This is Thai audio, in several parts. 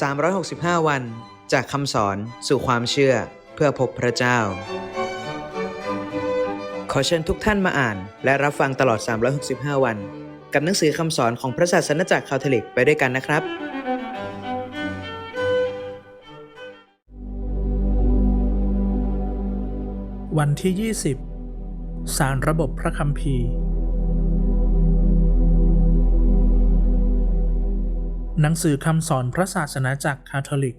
365 วัน จากคำสอนสู่ความเชื่อเพื่อพบพระเจ้า ขอเชิญทุกท่านมาอ่าน และรับฟังตลอด 365 วัน กับหนังสือคำสอนของพระศาสนจักรคาทอลิกไปด้วยกันนะครับ วันที่ 20 สารระบบพระคัมภีร์ หนังสือคำสอนพระศาสนาจักคาทอลิก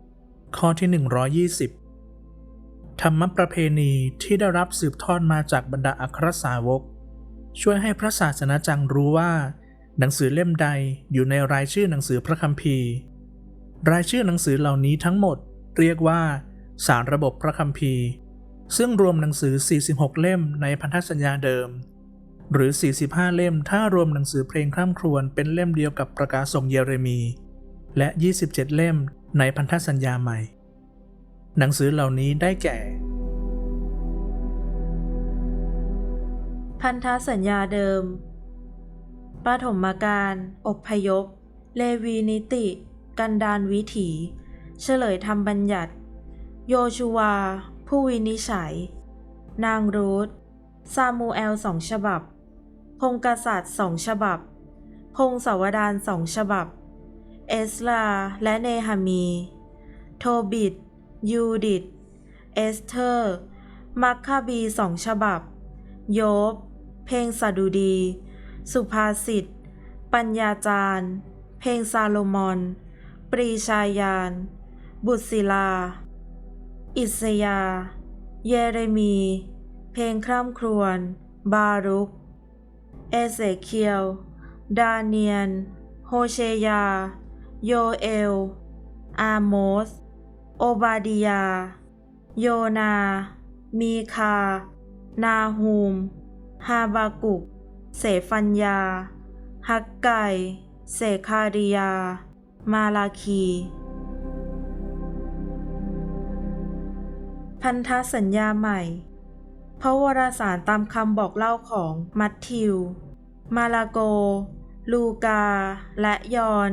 ข้อที่ 120 ธรรมประเพณีที่ได้รับสืบทอดมาจากบรรดาอัครสาวก ช่วยให้พระศาสนาจักรรู้ว่า หนังสือเล่มใดอยู่ในรายชื่อหนังสือพระคัมภีร์ รายชื่อหนังสือเหล่านี้ทั้งหมด เรียกว่า สารระบบพระคัมภีร์ ซึ่งรวมหนังสือ 46 เล่มในพันธสัญญาเดิม หรือ 45 เล่มถ้ารวมหนังสือเพลงคร่ำครวญเป็นเล่มเดียวกับประกาศส่งเยเรมี และ 27 เล่มในพันธสัญญาใหม่ หนังสือเหล่านี้ได้แก่ พันธสัญญาเดิมปฐมกาลอบพยพ เลวีนิติ กันดานวิถี เฉลยธรรมบัญญัติ โยชูวา ผู้วินิจฉัย นางรูธซามูเอลสองฉบับ พงกษัตริย์สองฉบับ พงศาวดารสองฉบับ เอสลา และเนหามี โทบิดยูดิต เอสเธอร์ มัคคาบีสองฉบับ โยบ เพลงสดุดี สุภาษิต ปัญญาจารย์ เพลงซาโลมอน ปรีชายาน บุตรศิลา อิสยา เยเรมี เพลงคร่ำครวญ บารุก เอเสเคียว ดาเนียน โฮเชยา โยเอล อาโมส โอบาดิยา โยนา มีคา นาฮูม ฮาบากุก เสฟัญญา ฮักไก เสคาริยา มาลาคี พันธสัญญาใหม่ พระวรสารตามคำบอกเล่าของมัทธิว มาลาโก ลูกา และยอน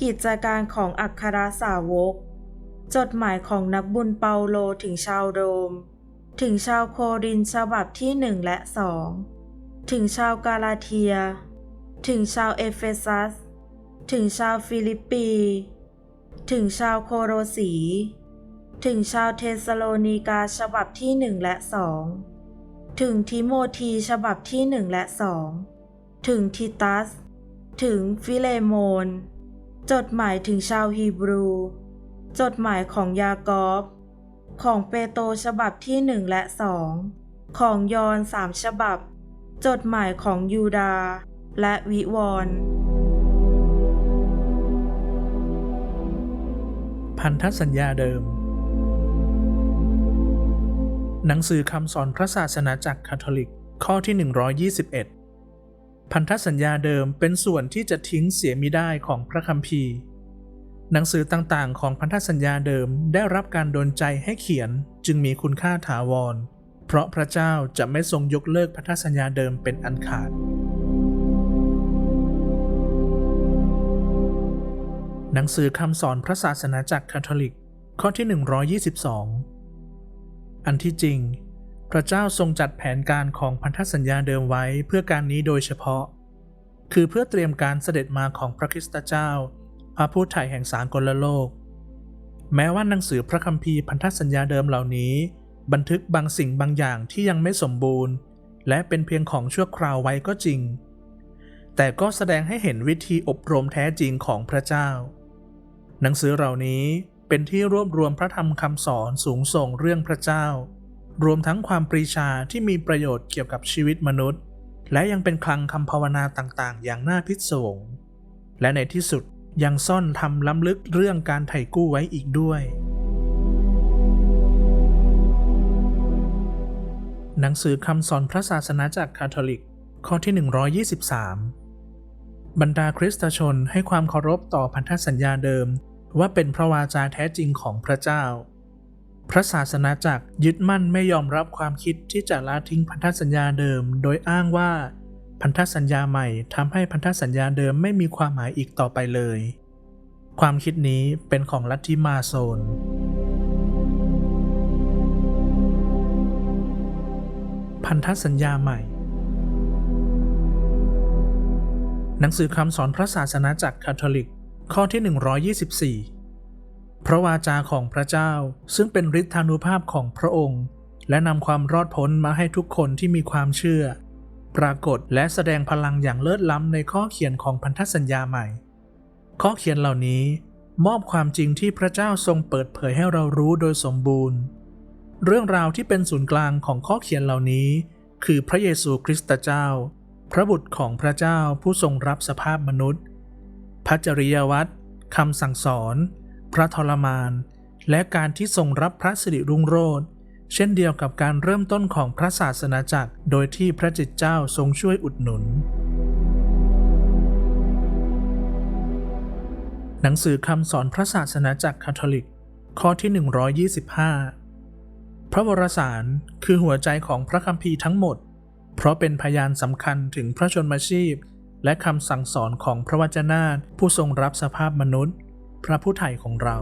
กิจการของอัครสาวก จดหมายของนักบุญเปาโลถึงชาวโรม ถึงชาวโครินฉบับที่หนึ่งและสองถึงชาวกาลาเทีย ถึงชาวเอเฟซัส ถึงชาวฟิลิปปี ถึงชาวโคโรสี ถึงชาวเทสโลนีกาฉบับที่หนึ่งและสองถึงทิโมธีฉบับที่หนึ่งและสองถึงทิตัส ถึงฟิเลโมน จดหมายถึงชาวฮีบรู จดหมายของยากอบของเปโตรฉบับที่หนึ่งและสองของยอนสามฉบับ จดหมายของยูดา และวิวรณ์พันธสัญญาเดิม หนังสือคำสอนพระศาสนาจักรคาทอลิก ข้อที่ 121 พันธสัญญาเดิมเป็นส่วนที่จะทิ้งเสียมิได้ของพระคัมภีร์ หนังสือต่างๆ ของพันธสัญญาเดิมได้รับการดลใจให้เขียนจึงมีคุณค่าถาวร เพราะพระเจ้าจะไม่ทรงยกเลิกพันธสัญญาเดิมเป็นอันขาด หนังสือคำสอนพระศาสนาจักรคาทอลิก ข้อที่ 122 อันที่จริง พระเจ้าทรงจัดแผนการของพันธสัญญาเดิมไว้เพื่อการนี้โดยเฉพาะ คือเพื่อเตรียมการเสด็จมาของพระคริสตเจ้า พระผู้ไถ่แห่งสากลโลก แม้ว่าหนังสือพระคัมภีร์พันธสัญญาเดิมเหล่านี้ บันทึกบางสิ่งบางอย่างที่ยังไม่สมบูรณ์ และเป็นเพียงของชั่วคราวไว้ก็จริง แต่ก็แสดงให้เห็นวิธีอบรมแท้จริงของพระเจ้า หนังสือเหล่านี้เป็นที่รวบรวมพระธรรมคำสอนสูงส่งเรื่องพระเจ้า รวมทั้งความปรีชาที่มีประโยชน์เกี่ยวกับชีวิตมนุษย์ และยังเป็นคลังคำภาวนาต่างๆ อย่างน่าพิศวง และในที่สุดยังซ่อนทำล้ำลึกเรื่องการไถ่กู้ไว้อีกด้วย หนังสือคำสอนพระศาสนาจากคาทอลิก ข้อที่ 123 บรรดาคริสตชนให้ความเคารพต่อพันธสัญญาเดิม ว่าเป็นพระวาจาแท้จริงของพระเจ้า พระศาสนาจักรยึดมั่นไม่ยอมรับความคิดที่จะละทิ้งพันธสัญญาเดิม โดยอ้างว่า พันธสัญญาใหม่ทำให้พันธสัญญาเดิมไม่มีความหมายอีกต่อไปเลย ความคิดนี้เป็นของลัทธิมาโซนพันธสัญญาใหม่ หนังสือคำสอนพระศาสนาจักรคาทอลิก ข้อที่ 124 พระวาจาของพระเจ้าซึ่งเป็นฤทธานุภาพของพระองค์ และนำความรอดพ้นมาให้ทุกคนที่มีความเชื่อ ปรากฏและแสดงพลังอย่างเลิศล้ำในข้อเขียนของพันธสัญญาใหม่ ข้อเขียนเหล่านี้มอบความจริงที่พระเจ้าทรงเปิดเผยให้เรารู้โดยสมบูรณ์ เรื่องราวที่เป็นศูนย์กลางของข้อเขียนเหล่านี้ คือพระเยซูคริสต์เจ้า พระบุตรของพระเจ้าผู้ทรงรับสภาพมนุษย์ พระจริยวัตรคำสั่งสอน พระทรมาน และการที่ทรงรับพระสิริรุ่งโรจน์เช่นเดียวกับการเริ่มต้นของพระศาสนาจักร โดยที่พระจิตเจ้าทรงช่วยอุดหนุน หนังสือคำสอนพระศาสนาจักรคาทอลิก ข้อที่ 125 พระวรสารคือหัวใจของพระคัมภีร์ทั้งหมด เพราะเป็นพยานสำคัญถึงพระชนมาชีพ และคำสั่งสอนของพระวจนะผู้ทรงรับสภาพมนุษย์ พระผู้ไถ่ของเรา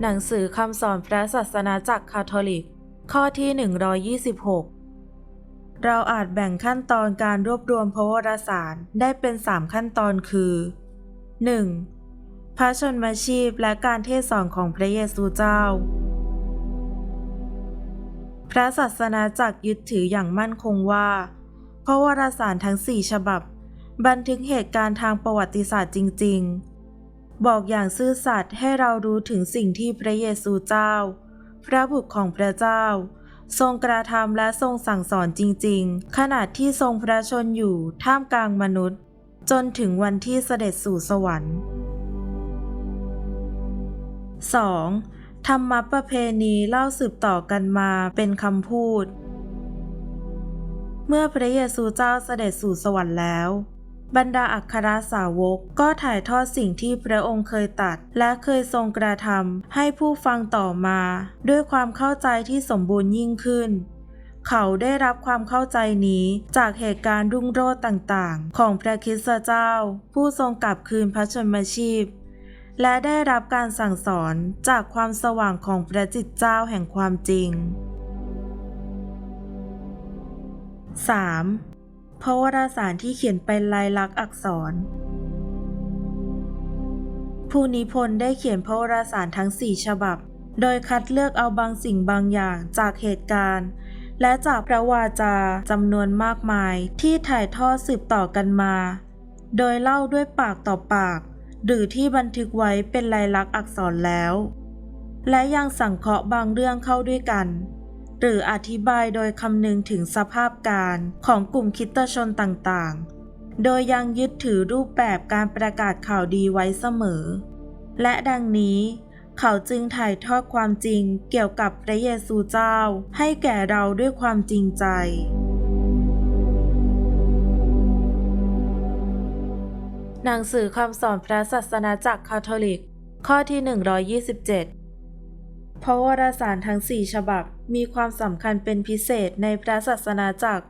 หนังสือคำสอนพระศาสนาจักรคาทอลิก ข้อที่ 126 เราอาจแบ่งขั้นตอนการรวบรวมพระวรสารได้เป็น 3 ขั้นตอนคือ 1. พระชนมชีพและการเทศสอนของพระเยซูเจ้าพระศาสนาจักรยึดถืออย่างมั่นคงว่า พระวรสารทั้ง4ฉบับ บันทึกเหตุการณ์ทางประวัติศาสตร์จริง ๆ บอกอย่างซื่อสัตย์ให้เรารู้ถึงสิ่งที่พระเยซูเจ้า พระบุตรของพระเจ้า ทรงกระทำและทรงสั่งสอนจริง ๆ ขณะที่ทรงพระชนอยู่ท่ามกลางมนุษย์ จนถึงวันที่เสด็จสู่สวรรค์ 2. ธรรมประเพณีเล่าสืบต่อกันมาเป็นคำพูดเมื่อพระเยซูเจ้าเสด็จสู่สวรรค์แล้ว บรรดาอัครสาวกก็ถ่ายทอดสิ่งที่พระองค์เคยตัด และเคยทรงกระทำให้ผู้ฟังต่อมา ด้วยความเข้าใจที่สมบูรณ์ยิ่งขึ้น เขาได้รับความเข้าใจนี้จากเหตุการณ์รุ่งโรจน์ต่างๆ ของพระคริสตเจ้า ผู้ทรงกลับคืนพระชนมชีพ และได้รับการสั่งสอนจากความสว่างของพระจิตเจ้าแห่งความจริง 3. พระวรสารที่เขียนเป็นลายลักษณ์อักษร ผู้นิพนธ์ได้เขียนพระวรสารทั้ง4ฉบับ โดยคัดเลือกเอาบางสิ่งบางอย่างจากเหตุการณ์ และจากพระวาจาจำนวนมากมายที่ถ่ายทอดสืบต่อกันมา โดยเล่าด้วยปากต่อปาก หรือที่บันทึกไว้เป็นลายลักษณ์อักษรแล้ว และยังสังเคราะห์บางเรื่องเข้าด้วยกัน หรืออธิบายโดยคำนึงถึงสภาพการของกลุ่มคิดตชนต่างๆ โดยยังยึดถือรูปแบบการประกาศข่าวดีไว้เสมอ และดังนี้เขาจึงถ่ายทอดความจริงเกี่ยวกับพระเยซูเจ้า ให้แก่เราด้วยความจริงใจ หนังสือคำสอนพระศาสนาจักรคาทอลิก ข้อที่ 127 เพราะวารสารทั้ง4ฉบับมีความสำคัญเป็นพิเศษในพระศาสนาจักร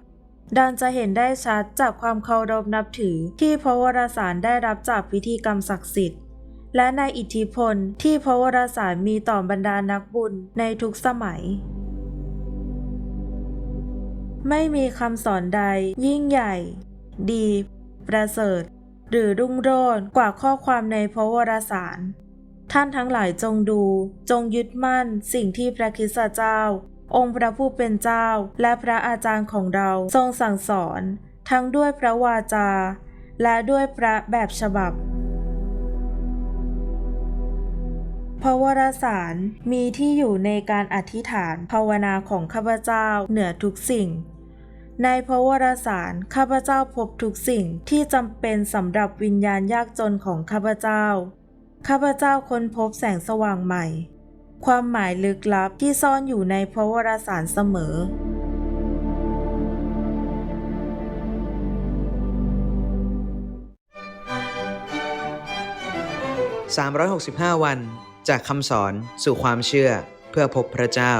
ดังจะเห็นได้ชัดจากความเคารพนับถือที่พระวรสารได้รับจากพิธีกรรมศักดิ์สิทธิ์ และในอิทธิพลที่พระวรสารมีต่อบรรดานักบุญในทุกสมัย ไม่มีคำสอนใด ยิ่งใหญ่ ดี ประเสริฐ หรือรุ่งโรจน์กว่าข้อความในพระวรสาร ท่านทั้งหลายจงดู จงยึดมั่น สิ่งที่พระคริสตเจ้า องค์พระผู้เป็นเจ้า และพระอาจารย์ของเราทรงสั่งสอน ทั้งด้วยพระวาจา และด้วยพระแบบฉบับ พระวรสารมีที่อยู่ในการอธิษฐานภาวนาของข้าพเจ้าเหนือทุกสิ่ง ในพระวรสารข้าพเจ้าพบทุกสิ่งที่จำเป็นสำหรับวิญญาณยากจนของข้าพเจ้า ข้าพเจ้าค้นพบแสงสว่างใหม่ ความหมายลึกลับที่ซ่อนอยู่ในพระวรสารเสมอ 365 วัน จากคำสอนสู่ความเชื่อเพื่อพบพระเจ้า